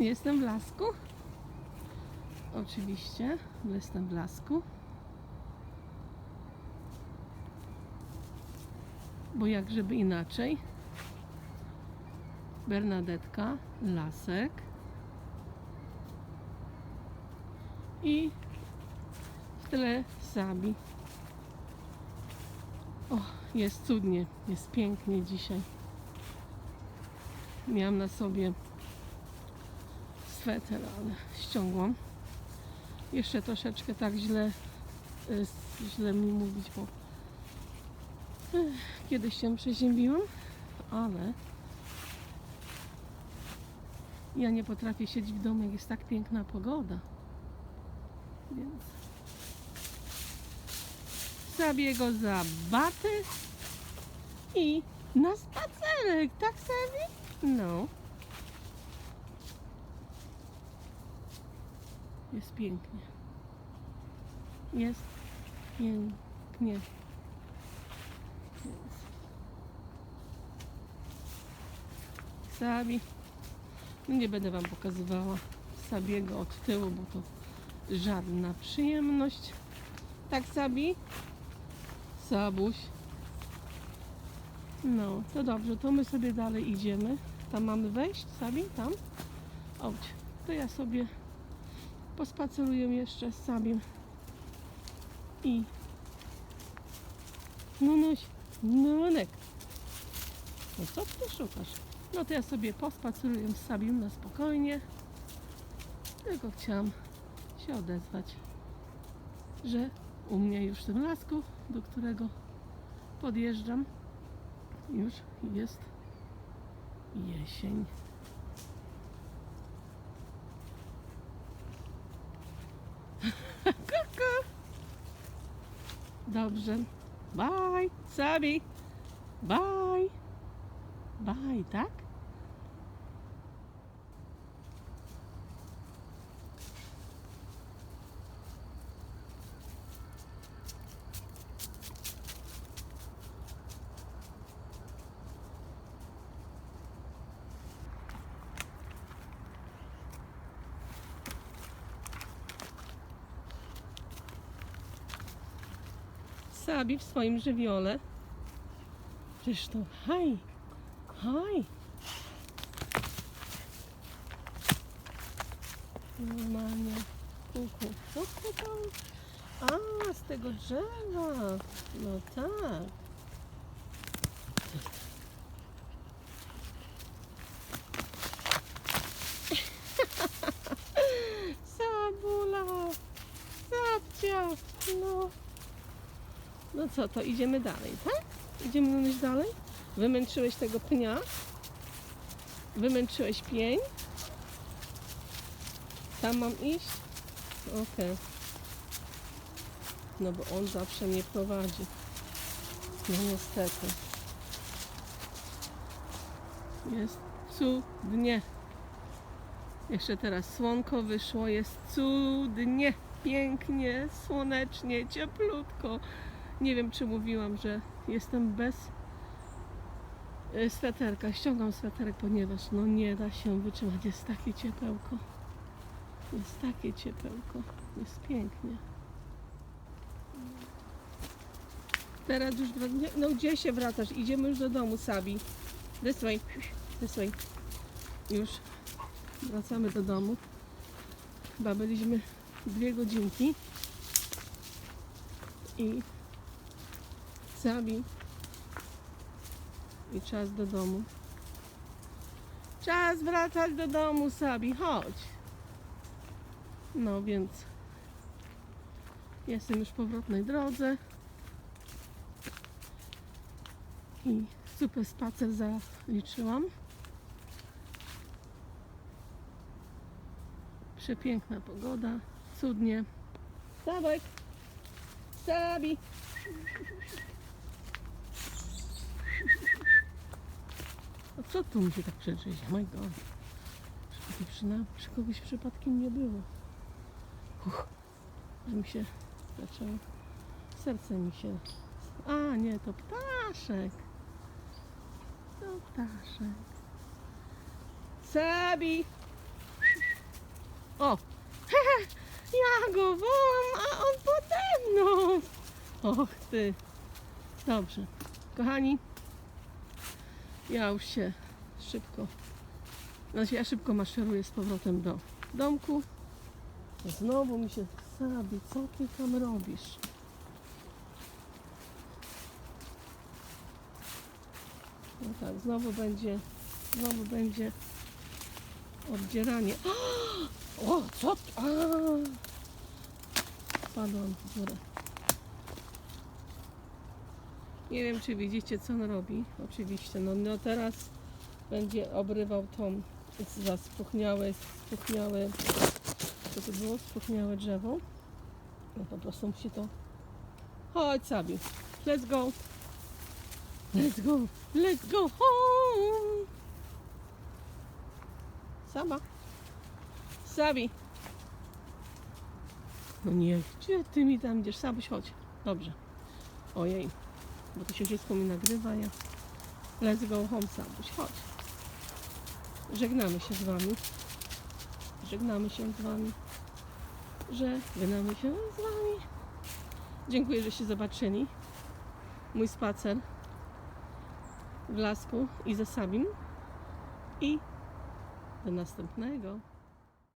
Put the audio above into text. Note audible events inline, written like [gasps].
Jestem w lasku. Oczywiście, jestem w lasku. Bo jak żeby inaczej. Bernadetka, lasek. I w tle Sabi. O, jest cudnie, jest pięknie dzisiaj. Miałam na sobie sweter, ale ściągłam. Jeszcze troszeczkę tak źle, y, źle mi mówić, bo ech, kiedyś się przeziębiłam, ale ja nie potrafię siedzieć w domu, jak jest tak piękna pogoda. Więc zabiję go za baty i na spacerek, tak sobie? No. Jest pięknie. Jest pięknie. Więc. Sabi. No nie będę Wam pokazywała Sabiego od tyłu, bo to żadna przyjemność. Tak, Sabi? Sabuś. No, to dobrze, to my sobie dalej idziemy. Tam mamy wejść, Sabi? Tam? Chodź, to ja sobie pospaceruję jeszcze z Sabim. I... Nunuś, Nunek. No co ty szukasz? No to ja sobie pospaceruję z Sabim na spokojnie. Tylko chciałam się odezwać, że u mnie już w tym lasku, do którego podjeżdżam, już jest jesień. Kuku. Dobrze. Bye, Sabi. Bye. Bye, tak? Sabi w swoim żywiole. To haj, haj. Normalnie. Kuku. To tam? A, z tego drzewa. No tak. Sabula. Sabcia. No. No co, to idziemy dalej, tak? Idziemy Nunuś dalej? Wymęczyłeś tego pnia? Wymęczyłeś pień? Tam mam iść? Okej. No bo on zawsze mnie prowadzi. No niestety. Jest cudnie. Jeszcze teraz słonko wyszło. Jest cudnie. Pięknie, słonecznie, cieplutko. Nie wiem, czy mówiłam, że jestem bez e, sweterka. Ściągam sweterek, ponieważ no nie da się wytrzymać. Jest takie ciepełko. Jest takie ciepełko. Jest pięknie. Teraz już, wra- nie- no gdzie się wracasz? Idziemy już do domu, Sabi. This way. This way. Już wracamy do domu. Chyba byliśmy dwie godzinki. I Sabi. I czas do domu. Czas wracać do domu, Sabi. Chodź. No więc jestem już w powrotnej drodze. I super spacer zaliczyłam. Przepiękna pogoda. Cudnie. Sabek. Sabi. A co tu mi się tak przeczyć? My God. Żeby przyna- przy kogoś przypadkiem nie było. Uch, że mi się zaczęło. Serce mi się. A nie, to ptaszek. To ptaszek. Sabi! O! [laughs] Ja go wołam, a on pode mną! Och ty! Dobrze. Kochani, ja już się szybko, znaczy ja szybko maszeruję z powrotem do domku. Znowu mi się Sabi, co ty tam robisz? No tak, znowu będzie, znowu będzie oddzieranie. [gasps] O, co? A! Spadłam w górę. Nie wiem, czy widzicie, co on robi. Oczywiście, no, no teraz będzie obrywał tą za spuchniałe, spuchniałe, co to było? Spuchniałe drzewo. No po prostu musi to... Chodź, Sabi. Let's go. Let's go. Let's go home. Sama. Sabi. No nie, gdzie ty mi tam idziesz? Sabuś, chodź. Dobrze. Ojej, bo to się wszystko mi nagrywa, ja... Let's go home, Sabuś, chodź. Żegnamy się z wami. Żegnamy się z wami. Żegnamy się z wami. Dziękuję, żeście zobaczyli mój spacer w lasku i ze Sabim. I do następnego.